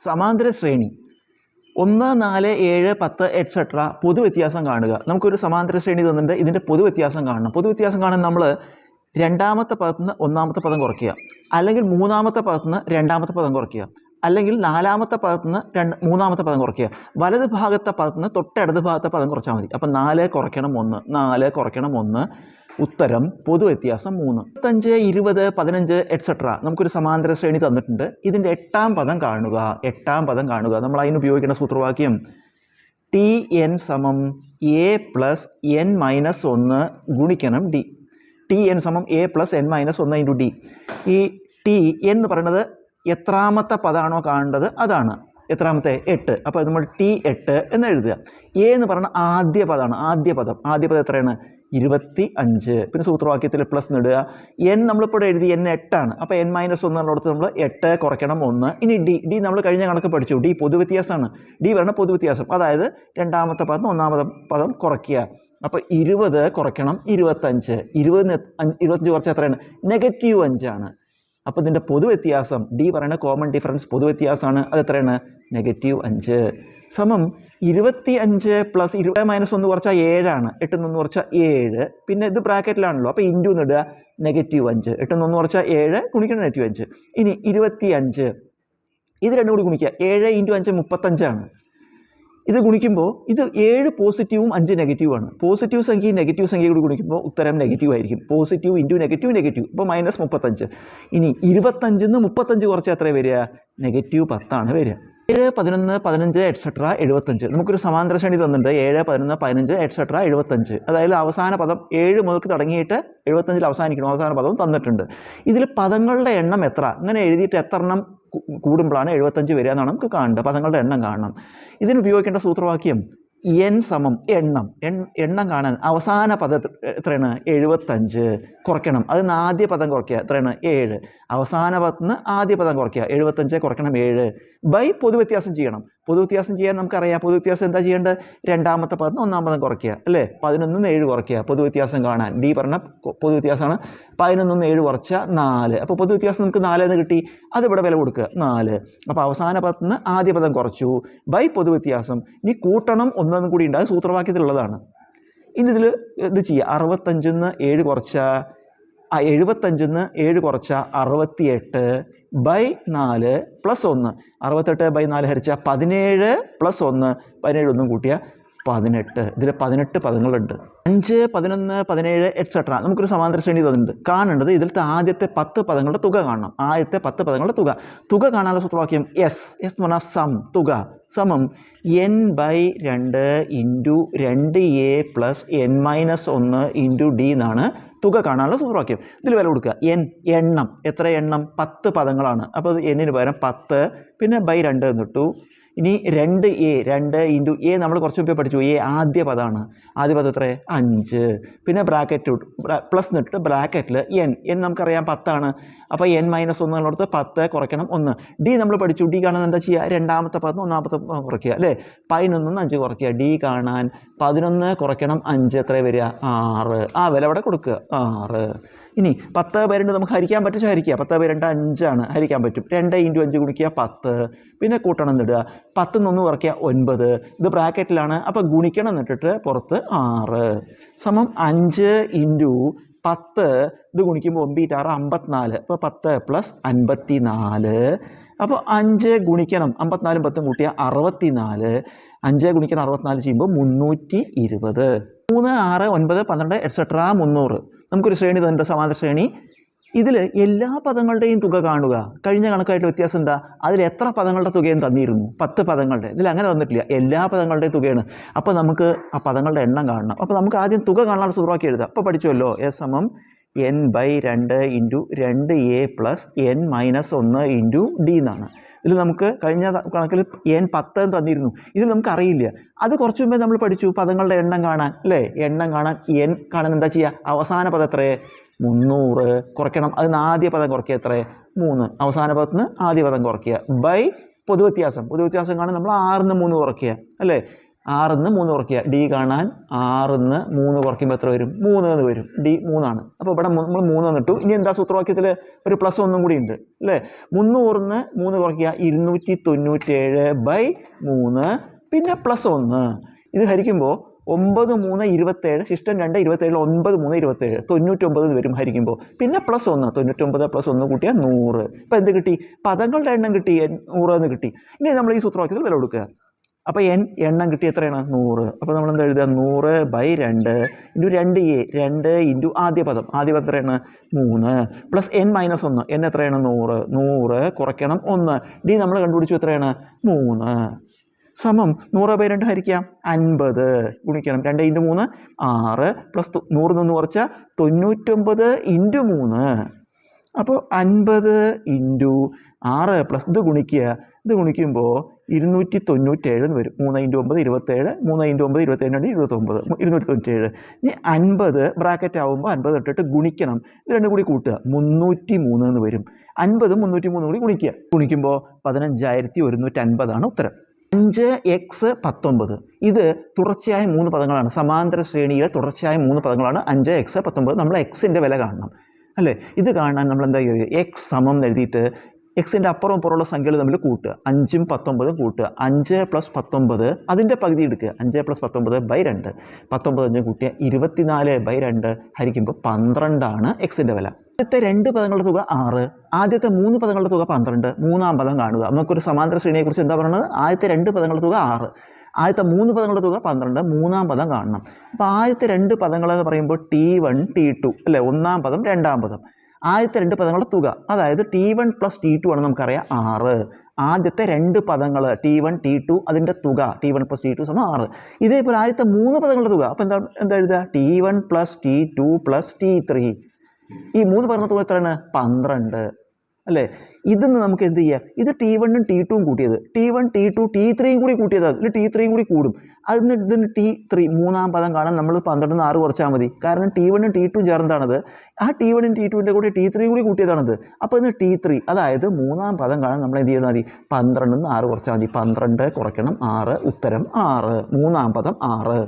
സമാന്തര ശ്രേണി. ഒന്ന് നാല് ഏഴ് പത്ത് എറ്റ്സെട്ര പൊതുവ്യത്യാസം കാണുക. നമുക്കൊരു സമാന്തര ശ്രേണി തന്നിട്ട് ഇതിന്റെ പൊതുവ്യത്യാസം കാണണം. പൊതുവ്യത്യാസം കാണാൻ നമ്മൾ രണ്ടാമത്തെ പദത്തിൽ നിന്ന് ഒന്നാമത്തെ പദം കുറയ്ക്കുക. അല്ലെങ്കിൽ മൂന്നാമത്തെ പദത്തിൽ നിന്ന് രണ്ടാമത്തെ പദം കുറയ്ക്കുക. അല്ലെങ്കിൽ നാലാമത്തെ പദത്തിൽ നിന്ന് രണ്ട് മൂന്നാമത്തെ പദം കുറയ്ക്കുക. വലത് ഭാഗത്തെ പദത്തിൽ നിന്ന് തൊട്ടടുത്ത ഭാഗത്തെ പദം കുറച്ചാൽ മതി. അപ്പം നാല് കുറയ്ക്കണം ഒന്ന്. നാല് കുറയ്ക്കണം ഒന്ന്. ഉത്തരം പൊതുവ്യത്യാസം മൂന്ന്. പത്തഞ്ച് ഇരുപത് പതിനഞ്ച് എറ്റ്സെട്ര നമുക്കൊരു സമാന്തര ശ്രേണി തന്നിട്ടുണ്ട്. ഇതിന്റെ എട്ടാം പദം കാണുക. എട്ടാം പദം കാണുക. നമ്മൾ അതിന് ഉപയോഗിക്കേണ്ട സൂത്രവാക്യം ടി എൻ സമം എ പ്ലസ് എൻ മൈനസ് ഒന്ന് ഗുണിക്കണം ഡി. ടി എൻ സമം എ പ്ലസ് എൻ മൈനസ് ഒന്ന് ഇന്റു ഡി. ഈ ടി എന്ന് പറയുന്നത് എത്രാമത്തെ പദമാണോ കാണേണ്ടത്? അതാണ്. എത്രാമത്തെ? എട്ട്. അപ്പോൾ നമ്മൾ ടി എട്ട് എന്ന് എഴുതുക. എ എന്ന് പറയുന്ന ആദ്യ പദമാണ്. ആദ്യ പദം. ആദ്യ പദം എത്രയാണ്? ഇരുപത്തി അഞ്ച് പിന്നെ സൂത്രവാക്യത്തിൽ പ്ലസ് നേടുക എൻ നമ്മളിപ്പോൾ എഴുതി എൻ എട്ടാണ്. അപ്പോൾ എൻ മൈനസ് ഒന്ന് എന്നുള്ളത് നമ്മൾ എട്ട് കുറയ്ക്കണം ഒന്ന്. ഇനി ഡി ഡി നമ്മൾ കഴിഞ്ഞ കണക്ക് പഠിച്ചു. ഡി പൊതുവ്യത്യാസമാണ്. ഡി വരണ പൊതുവ്യത്യാസം. അതായത് രണ്ടാമത്തെ പദം ഒന്നാമത്തെ പദം കുറയ്ക്കുക. അപ്പോൾ ഇരുപത് കുറയ്ക്കണം ഇരുപത്തഞ്ച് ഇരുപതിന് ഇരുപത്തഞ്ച് കുറച്ച് എത്രയാണ്? നെഗറ്റീവ് അഞ്ചാണ് അപ്പോൾ ഇതിന്റെ പൊതുവ്യത്യാസം ഡി പറയുന്ന കോമൺ ഡിഫറൻസ് പൊതുവ്യത്യാസമാണ്. അത് എത്രയാണ്? നെഗറ്റീവ് അഞ്ച്. സമം ഇരുപത്തി അഞ്ച് പ്ലസ് ഇരുപത് മൈനസ് ഒന്ന് കുറച്ചാൽ ഏഴാണ്. എട്ട് നിന്ന് കുറച്ചാൽ ഏഴ്. പിന്നെ ഇത് ബ്രാക്കറ്റിലാണല്ലോ. അപ്പോൾ ഇന്റു എന്ന് ഇടുക നെഗറ്റീവ് അഞ്ച്. എട്ട് നിന്ന് കുറച്ചാൽ ഏഴ് ഗുണിക്കണം നെഗറ്റീവ് അഞ്ച്. ഇനി ഇരുപത്തി അഞ്ച് ഇത് രണ്ടും കൂടി ഗുണിക്കുക ഏഴ് ഇന്റു അഞ്ച് മുപ്പത്തഞ്ചാണ്. ഇത് ഗുണിക്കുമ്പോൾ ഇത് ഏഴ് പോസിറ്റീവും അഞ്ച് നെഗറ്റീവാണ് പോസിറ്റീവ് സംഖ്യയും നെഗറ്റീവ് സംഖ്യയും കൂടി ഗുണിക്കുമ്പോൾ ഉത്തരം നെഗറ്റീവ് ആയിരിക്കും. പോസിറ്റീവ് ഇന്റു നെഗറ്റീവ് നെഗറ്റീവ് ഇപ്പോൾ മൈനസ് മുപ്പത്തഞ്ച്. ഇനി ഇരുപത്തഞ്ചിൽ നിന്ന് മുപ്പത്തഞ്ച് കുറച്ച് എത്ര വരിക? നെഗറ്റീവ് പത്താണ് വരിക. ഏഴ് പതിനൊന്ന് പതിനഞ്ച് എക്സെട്ര എഴുപത്തഞ്ച്. നമുക്കൊരു സമാന്തര ശ്രേണി തന്നിട്ടുണ്ട്. ഏഴ് പതിനൊന്ന് പതിനഞ്ച് എക്സെട്ര എഴുപത്തഞ്ച്. അതായത് അവസാന പദം ഏഴ് മുതൽക്ക് തുടങ്ങിയിട്ട് എഴുപത്തഞ്ചിൽ അവസാനിക്കണം. അവസാന പദവും തന്നിട്ടുണ്ട്. ഇതിൽ പദങ്ങളുടെ എണ്ണം എത്ര? അങ്ങനെ എഴുതിയിട്ട് എത്ര എണ്ണം കൂടുമ്പോഴാണ് എഴുപത്തഞ്ച് വരിക എന്നാണ് നമുക്ക് കാണേണ്ടത്. പദങ്ങളുടെ എണ്ണം കാണണം. ഇതിന് ഉപയോഗിക്കേണ്ട സൂത്രവാക്യം എൻ സമം എണ്ണം. എണ്ണം കാണാൻ അവസാന പദം എത്രയാണ്? എഴുപത്തഞ്ച്. കുറയ്ക്കണം. അതിൽ നിന്ന് ആദ്യ പദം കുറയ്ക്കുക. എത്രയാണ്? ഏഴ്. അവസാന പദത്തിൽ നിന്ന് ആദ്യ പദം കുറയ്ക്കുക. എഴുപത്തഞ്ച് കുറയ്ക്കണം ഏഴ്. ബൈ പൊതുവ്യത്യാസം ചെയ്യണം. പൊതുവ്യത്യാസം ചെയ്യാൻ നമുക്കറിയാം. പൊതുവ്യത്യാസം എന്താ ചെയ്യേണ്ടത്? രണ്ടാമത്തെ പദം ഒന്നാം പദം കുറയ്ക്കുക അല്ലേ? പതിനൊന്നിന്ന് ഏഴ് കുറയ്ക്കുക. പൊതുവ്യത്യാസം കാണാൻ. ഡി പറഞ്ഞ പൊതു പൊതുവ്യത്യാസമാണ്. പതിനൊന്നിൽ നിന്ന് ഏഴ് കുറച്ച നാല്. അപ്പോൾ പൊതുവ്യത്യാസം നമുക്ക് നാല് എന്ന് കിട്ടി. അതിവിടെ വില കൊടുക്കുക. നാല്. അപ്പോൾ അവസാന പദത്തിൽ നിന്ന് ആദ്യ പദം കുറച്ചു. ബൈ പൊതുവ്യത്യാസം. ഇനി കൂട്ടണം ഒന്നെന്നും കൂടി ഉണ്ട്. അത് സൂത്രവാക്യത്തിലുള്ളതാണ്. ഇനി ഇതിൽ ഇത് ചെയ്യുക അറുപത്തഞ്ചിൽ നിന്ന് ഏഴ് കുറച്ചാൽ ആ എഴുപത്തഞ്ചിൽ നിന്ന് ഏഴ് കുറച്ച അറുപത്തിയെട്ട് ബൈ നാല് പ്ലസ് ഒന്ന്. അറുപത്തെട്ട് ബൈ നാല് ഹരിച്ച പതിനേഴ് പ്ലസ് ഒന്ന്. പതിനേഴ് ഒന്നും കൂട്ടിയ പതിനെട്ട്. ഇതിൽ പതിനെട്ട് പദങ്ങളുണ്ട്. അഞ്ച് പതിനൊന്ന് പതിനേഴ് എക്സെട്രാ നമുക്കൊരു സമാന്തര ശ്രേണി തന്നിട്ടുണ്ട്. കാണേണ്ടത് ഇതിലത്തെ ആദ്യത്തെ പത്ത് പദങ്ങളുടെ തുക കാണണം. ആദ്യത്തെ പത്ത് പദങ്ങളുടെ തുക. തുക കാണാനുള്ള സൂത്രവാക്യം എസ് എസ് എന്ന് പറഞ്ഞാൽ സം തുക. സമം എൻ ബൈ രണ്ട് ഇന്റു രണ്ട് എ പ്ലസ് എൻ മൈനസ് ഒന്ന് ഇന്റു ഡി എന്നാണ് തുക കാണാനുള്ള സൂത്രവാക്യം ഇതിൽ വില കൊടുക്കുക. എൻ എണ്ണം. എത്ര എണ്ണം? പത്ത് പദങ്ങളാണ്. അപ്പോൾ അത് എന്നിന് പകരം പത്ത് പിന്നെ ബൈ രണ്ട് എന്നിട്ടു. ഇനി രണ്ട് എ രണ്ട് ഇന്റു എ നമ്മൾ കുറച്ച് മുമ്പേ പഠിച്ചു. എ ആദ്യ പദമാണ് ആദ്യ പദം എത്ര? അഞ്ച്. പിന്നെ ബ്രാക്കറ്റ് പ്ലസ് എന്നിട്ട് ബ്രാക്കറ്റിൽ എൻ എൻ നമുക്കറിയാം പത്താണ്. അപ്പോൾ എൻ മൈനസ് ഒന്ന് എന്നുള്ളത് പത്ത് കുറയ്ക്കണം ഒന്ന്. ഡി നമ്മൾ പഠിച്ചു. ഡി കാണാൻ എന്താ ചെയ്യുക രണ്ടാമത്തെ പദം ഒന്നാമത്തെ പദം കുറയ്ക്കുക അല്ലേ? പതിനൊന്ന് അഞ്ച് കുറയ്ക്കുക. ഡി കാണാൻ പതിനൊന്ന് കുറയ്ക്കണം അഞ്ച്. എത്ര വരിക? ആറ്. ആ വില അവിടെ കൊടുക്കുക. ആറ്. ഇനി പത്ത് പേരുണ്ട് നമുക്ക് ഹരിക്കാൻ പറ്റും ഹരിക്കുക. പത്ത് പേരുണ്ട് അഞ്ചാണ്. ഹരിക്കാൻ പറ്റും. രണ്ട് ഇന്റു അഞ്ച് ഗുണിക്കുക പത്ത്. പിന്നെ കൂട്ടണം എന്നിടുക. പത്ത് നിന്ന് കുറയ്ക്കുക ഒൻപത്. ഇത് ബ്രാക്കറ്റിലാണ്. അപ്പോൾ ഗുണിക്കണം എന്നിട്ടിട്ട് പുറത്ത് ആറ്. സമം അഞ്ച് ഇന്റു പത്ത്. ഇത് ഗുണിക്കുമ്പോൾ ഒമ്പീറ്റ് ആറ് അമ്പത്തിനാല്. അപ്പോൾ പത്ത് പ്ലസ് അൻപത്തി നാല് അപ്പോൾ അഞ്ച് ഗുണിക്കണം. അമ്പത്തിനാലും പത്തും കൂട്ടിയ അറുപത്തിനാല്. അഞ്ച് ഗുണിക്കണം അറുപത്തിനാല് ചെയ്യുമ്പോൾ മുന്നൂറ്റി ഇരുപത്. മൂന്ന് ആറ് ഒൻപത് പന്ത്രണ്ട് എക്സെട്ര മുന്നൂറ്. നമുക്കൊരു ശ്രേണി തന്നിട്ട് സമാന്തര ശ്രേണി. ഇതിൽ എല്ലാ പദങ്ങളുടെയും തുക കാണുക. കഴിഞ്ഞ കണക്കായിട്ട് വ്യത്യാസം എന്താ? അതിൽ എത്ര പദങ്ങളുടെ തുകയും തന്നിരുന്നു? പത്ത് പദങ്ങളുടെ. ഇതിൽ അങ്ങനെ തന്നിട്ടില്ല. എല്ലാ പദങ്ങളുടെയും തുകയാണ്. അപ്പോൾ നമുക്ക് ആ പദങ്ങളുടെ എണ്ണം കാണണം. അപ്പോൾ നമുക്ക് ആദ്യം തുക കാണാനുള്ള സൂത്രമാക്കി എഴുതാം. അപ്പോൾ പഠിച്ചുവല്ലോ. എസ് സമം എൻ ബൈ രണ്ട് ഇന്റു രണ്ട് എ പ്ലസ് എൻ മൈനസ് ഒന്ന് ഇന്റു ഡി എന്നാണ്. ഇതിൽ നമുക്ക് കഴിഞ്ഞ കണക്കിൽ എൻ പത്ത് തന്നിരുന്നു. ഇതിൽ നമുക്ക് അറിയില്ല അത് കുറച്ച് മുമ്പേ നമ്മൾ പഠിച്ചു. പദങ്ങളുടെ എണ്ണം കാണാൻ അല്ലേ? എണ്ണം കാണാൻ എൻ കാണാൻ എന്താ ചെയ്യുക അവസാന പദം എത്രയേ മുന്നൂറ്. കുറയ്ക്കണം. അതിന് ആദ്യ പദം കുറയ്ക്കുക എത്രയേ മൂന്ന്. അവസാന പദത്തിന് ആദ്യ പദം കുറയ്ക്കുക. ബൈ പൊതുവ്യത്യാസം. പൊതുവ്യത്യാസം കാണാൻ നമ്മൾ ആറിന് മൂന്ന് കുറയ്ക്കുക. അല്ലേ? ആറിന്ന് മൂന്ന് കുറയ്ക്കുക. ഡി കാണാൻ ആറിന്ന് മൂന്ന് കുറയ്ക്കുമ്പോൾ എത്ര വരും? മൂന്ന് എന്ന് വരും. ഡി മൂന്നാണ്. അപ്പോൾ ഇവിടെ നമ്മൾ മൂന്ന് എന്നിട്ടു ഇനി എന്താ സൂത്രവാക്യത്തിൽ ഒരു പ്ലസ് ഒന്നും കൂടി ഉണ്ട്. അല്ലേ? മുന്നൂറിന്ന് മൂന്ന് കുറയ്ക്കുക. ഇരുന്നൂറ്റി തൊണ്ണൂറ്റേഴ് ബൈ മൂന്ന്. പിന്നെ പ്ലസ് ഒന്ന്. ഇത് ഹരിക്കുമ്പോൾ ഒമ്പത് മൂന്ന് ഇരുപത്തേഴ് ശിഷ്ടം രണ്ട് ഇരുപത്തേഴ് ഒൻപത് മൂന്ന് ഇരുപത്തേഴ് തൊണ്ണൂറ്റൊമ്പത് വരും ഹരിക്കുമ്പോൾ. പിന്നെ പ്ലസ് ഒന്ന്. തൊണ്ണൂറ്റൊമ്പത് പ്ലസ് ഒന്ന് കൂട്ടിയാൽ നൂറ്. ഇപ്പം എന്ത് കിട്ടി? പദങ്ങളുടെ എണ്ണം കിട്ടി. നൂറ് എന്ന് കിട്ടി. ഇനി നമ്മൾ ഈ സൂത്രവാക്യത്തിൽ വില കൊടുക്കുക. അപ്പോൾ എൻ എണ്ണം കിട്ടി എത്രയാണ്? നൂറ്. അപ്പോൾ നമ്മൾ എന്താ എഴുതുക? നൂറ് ബൈ രണ്ട് ഇന്റു രണ്ട് എ രണ്ട് ഇന്റു ആദ്യ പദം. ആദ്യ പദം എത്രയാണ്? മൂന്ന്. പ്ലസ് എൻ മൈനസ് ഒന്ന്. എൻ എത്രയാണ്? നൂറ്. നൂറ് കുറയ്ക്കണം ഒന്ന്. ഡി നമ്മൾ കണ്ടുപിടിച്ചു എത്രയാണ്? മൂന്ന്. സമം നൂറ് ബൈ രണ്ട് ഹരിക്കാം. അൻപത്. ഗുണിക്കണം. രണ്ട് ഇന്റു മൂന്ന് ആറ്. പ്ലസ് നൂറ് നിന്ന് കുറച്ചാൽ തൊണ്ണൂറ്റൊമ്പത് ഇന്റു മൂന്ന്. അപ്പോൾ അൻപത് ഇന്റു ആറ് പ്ലസ് ഇത് ഗുണിക്കുക. ഇത് ഗുണിക്കുമ്പോൾ ഇരുന്നൂറ്റി തൊണ്ണൂറ്റേഴ് എന്ന് വരും. മൂന്ന് ഇന്റു ഒമ്പത് ഇരുപത്തേഴ് മൂന്ന് ഇന്റു ഒമ്പത് ഇരുപത്തേഴ് ഇരുപത്തൊമ്പത്. ഇരുന്നൂറ്റി തൊണ്ണൂറ്റേഴ് ഇനി അൻപത് ബ്രാക്കറ്റ് ആകുമ്പോൾ അൻപത് ഇട്ടിട്ട് ഗുണിക്കണം. ഇത് രണ്ടും കൂടി കൂട്ടുക. മുന്നൂറ്റി മൂന്ന് എന്ന് വരും. അൻപതും മുന്നൂറ്റി മൂന്നും കൂടി ഗുണിക്കുക. ഗുണിക്കുമ്പോൾ പതിനഞ്ചായിരത്തി ഒരുന്നൂറ്റി അൻപതാണ് ഉത്തരം. അഞ്ച് എക്സ് പത്തൊമ്പത്. ഇത് തുടർച്ചയായ മൂന്ന് പദങ്ങളാണ്. സമാന്തര ശ്രേണിയിലെ തുടർച്ചയായ മൂന്ന് പദങ്ങളാണ് അഞ്ച് എക്സ് പത്തൊമ്പത്. നമ്മൾ എക്സിന്റെ വില കാണണം. അല്ലേ? ഇത് കാണാൻ നമ്മൾ എന്താ ചെയ്യുക? എക്സ് സമം എഴുതിയിട്ട് എക്സിന്റെ അപ്പുറം അപ്പുറമുള്ള സംഖ്യകൾ തമ്മിൽ കൂട്ടുക. അഞ്ചും പത്തൊമ്പതും കൂട്ടുക. അഞ്ച് പ്ലസ് പത്തൊമ്പത് അതിന്റെ പകുതി എടുക്കുക. അഞ്ച് പ്ലസ് പത്തൊമ്പത് ബൈ രണ്ട്. പത്തൊമ്പത് അഞ്ച് കൂട്ടിയ ഇരുപത്തിനാല് ബൈ രണ്ട് ഹരിക്കുമ്പോൾ പന്ത്രണ്ടാണ് എക്സിന്റെ വില. ആദ്യത്തെ രണ്ട് പദങ്ങളുടെ തുക ആറ് ആദ്യത്തെ മൂന്ന് പദങ്ങളുടെ തുക പന്ത്രണ്ട് മൂന്നാം പദം കാണുക. നമുക്കൊരു സമാന്തര ശ്രേണിയെക്കുറിച്ച് എന്താ പറയുന്നത് ആദ്യത്തെ രണ്ട് പദങ്ങളുടെ തുക ആറ് ആദ്യത്തെ മൂന്ന് പദങ്ങളുടെ തുക പന്ത്രണ്ട് മൂന്നാം പദം കാണണം. അപ്പോൾ ആദ്യത്തെ രണ്ട് പദങ്ങൾ എന്ന് പറയുമ്പോൾ ടി വൺ ടി ടു അല്ലേ? ഒന്നാം പദം രണ്ടാം പദം. ആദ്യത്തെ രണ്ട് പദങ്ങളുടെ തുക അതായത് T one plus T two ആണ് നമുക്കറിയാം ആറ്. ആദ്യത്തെ രണ്ട് പദങ്ങൾ ടി വൺ ടി ടു അതിന്റെ തുക T one plus T two സമം ആറ്. ഇതേപോലെ ആദ്യത്തെ മൂന്ന് പദങ്ങളുടെ തുക അപ്പോൾ എന്താ എന്താ എഴുതുക? T one plus T two plus T three. ഈ മൂന്ന് പറഞ്ഞ എത്രയാണ്? പന്ത്രണ്ട്. അല്ലേ? ഇതിന്ന് നമുക്ക് എന്ത് ചെയ്യാം? ഇത് ടി വണ്ണും ടി ടുവും കൂട്ടിയത്. T one T two T ത്രീയും കൂടി കൂട്ടിയത്. അതിൽ ടി ത്രീയും കൂടി കൂടും. അതിന് ഇതിന് ടി ത്രീ മൂന്നാം പദം കാണാൻ നമ്മൾ പന്ത്രണ്ടിന് ആറ് കുറച്ചാൽ മതി. കാരണം ടി വണ്ണും ടി ടു ചേർന്നതാണത്. ആ ടി വണ്ണും ടി ടുവിന്റെ കൂടെ ടി ത്രീയും കൂടി കൂട്ടിയതാണത്. അപ്പോൾ ഇന്ന് ടി ത്രീ അതായത് മൂന്നാം പദം കാണാൻ നമ്മൾ എന്ത് ചെയ്താൽ മതി? പന്ത്രണ്ടിൽ നിന്ന് ആറ് കുറച്ചാൽ മതി. പന്ത്രണ്ട് കുറയ്ക്കണം ആറ് ഉത്തരം ആറ്. മൂന്നാം പദം ആറ്.